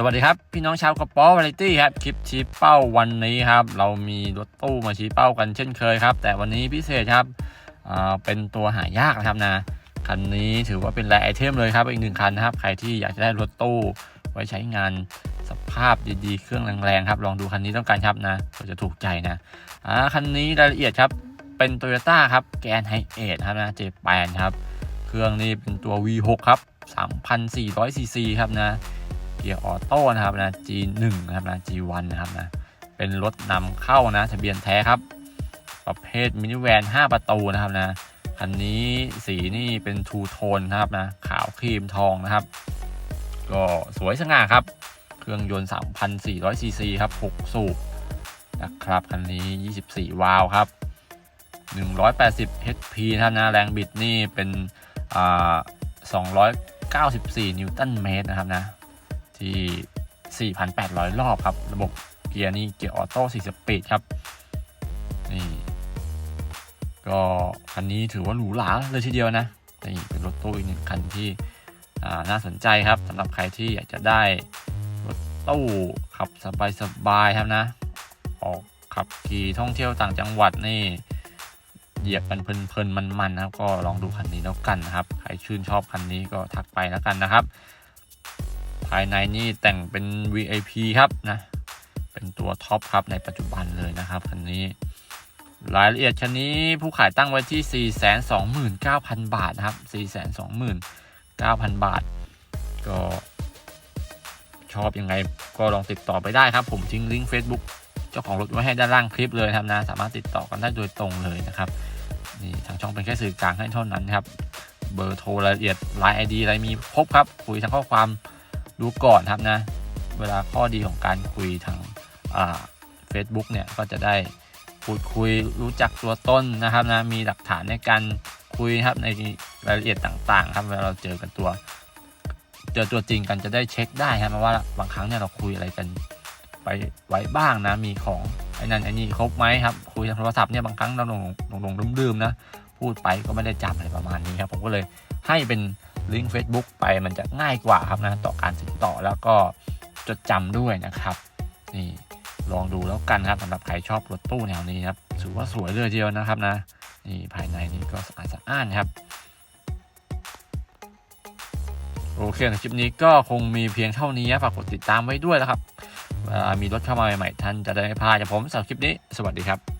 สวัสดีครับ พี่น้องชาวกระป๋อวาไรตี้ครับ คลิปชี้เป้าวันนี้ครับ เรามีรถตู้มาชี้เป้ากันเช่นเคยครับ แต่วันนี้พิเศษครับเป็นตัวหายากนะครับนะคันนี้ถือว่าเป็นแรไอเทมเลยครับอีกหนึ่งคันนะครับ ใครที่อยากจะได้รถตู้ไว้ใช้งานสภาพดีๆ เครื่องแรงๆครับลองดูคันนี้ต้องการครับนะก็จะถูกใจนะคันนี้รายละเอียดครับเป็นโตโยต้าครับแกนไฮเอทครับนะเจแปนครับเครื่องนี้เป็นตัว V6 ครับ3,400ซีซีครับนะ เกียร์ออโต้นะครับนะ G1 นะครับนะ G1 นะครับนะ เป็นรถนำเข้านะ ทะเบียนแท้ครับ ประเภทมินิแวน5 ประตูนะครับนะ คันนี้สีนี่เป็นทูโทนนะครับนะ ขาวครีมทองนะครับ ก็สวยสง่าครับ เครื่องยนต์ 3,400 ซีซีครับ 6 สูบนะครับ คันนี้ 24 วาล์วครับ 180 HP นะครับนะ แรงบิดนี่เป็นอ่า294 นิวตันเมตรนะครับนะ ที่ 4,800 รอบครับ ระบบเกียร์นี่เกียร์ออโต้4สปีดครับ นี่ ก็คันนี้ถือว่าหรูหราเลยทีเดียวนะ นี่เป็นรถตู้อีกหนึ่งคันที่น่าสนใจครับสำหรับใครที่อยากจะได้รถตู้ขับสบายๆครับนะ ออกขับขี่ท่องเที่ยวต่างจังหวัดนี่เหยียบกันเพลินๆมันๆนะครับ ก็ลองดูคันนี้แล้วกันนะครับ ใครชื่นชอบคันนี้ก็ทักไปแล้วกันนะครับ ภายในนี่แต่งเป็น VIP ครับนะ เป็นตัวท็อปครับในปัจจุบันเลยนะครับคันนี้ รายละเอียดคันนี้ผู้ขายตั้งไว้ที่ 429,000 บาทนะครับ 429,000 บาท ก็ชอบยังไงก็ลองติดต่อไปได้ครับ ผมทิ้งลิงก์ Facebook เจ้าของรถไว้ให้ด้านล่างคลิปเลยครับนะ สามารถติดต่อกันได้โดยตรงเลยนะครับนี่ทางช่องเป็นแค่สื่อกลางให้เท่านั้นครับ เบอร์โทรรายละเอียดไลน์ไอดีอะไรมีครบครับ คุยทางข้อความ รู้ก่อนครับนะ เวลาข้อดีของการคุยทางเฟซบุ๊กเนี่ยก็จะได้พูดคุยรู้จักตัวต้นนะครับนะมีหลักฐานในการคุยครับในรายละเอียดต่าง ๆ ครับเวลาเราเจอกันตัว เจอตัวจริงกันจะได้เช็คได้ครับว่าบางครั้งเนี่ยเราคุยอะไรกันไปไว้บ้างนะมีของไอ้นั่นไอ้นี่ครบไหมครับคุยทางโทรศัพท์เนี่ยบางครั้งเราหลงหลงหลงลืมๆนะพูดไปก็ไม่ได้จำอะไรประมาณนี้ครับผมก็เลยให้เป็น ลิงก์ Facebook ไปมันจะง่ายกว่าครับนะต่อการติดต่อแล้วก็จดจำด้วยนะครับ นี่ลองดูแล้วกันครับสำหรับใครชอบรถตู้แนวนี้ครับถือว่าสวยเลยเดียวนะครับนะนี่ภายในนี่ก็สะอาดสะอ้านครับโอเคในคลิปนี้ก็คงมีเพียงเท่านี้ฝากกดติดตามไว้ด้วยนะครับมีรถเข้ามาใหม่ๆท่านจะได้ไม่พลาดจากผมสำหรับคลิปนี้ สวัสดีครับ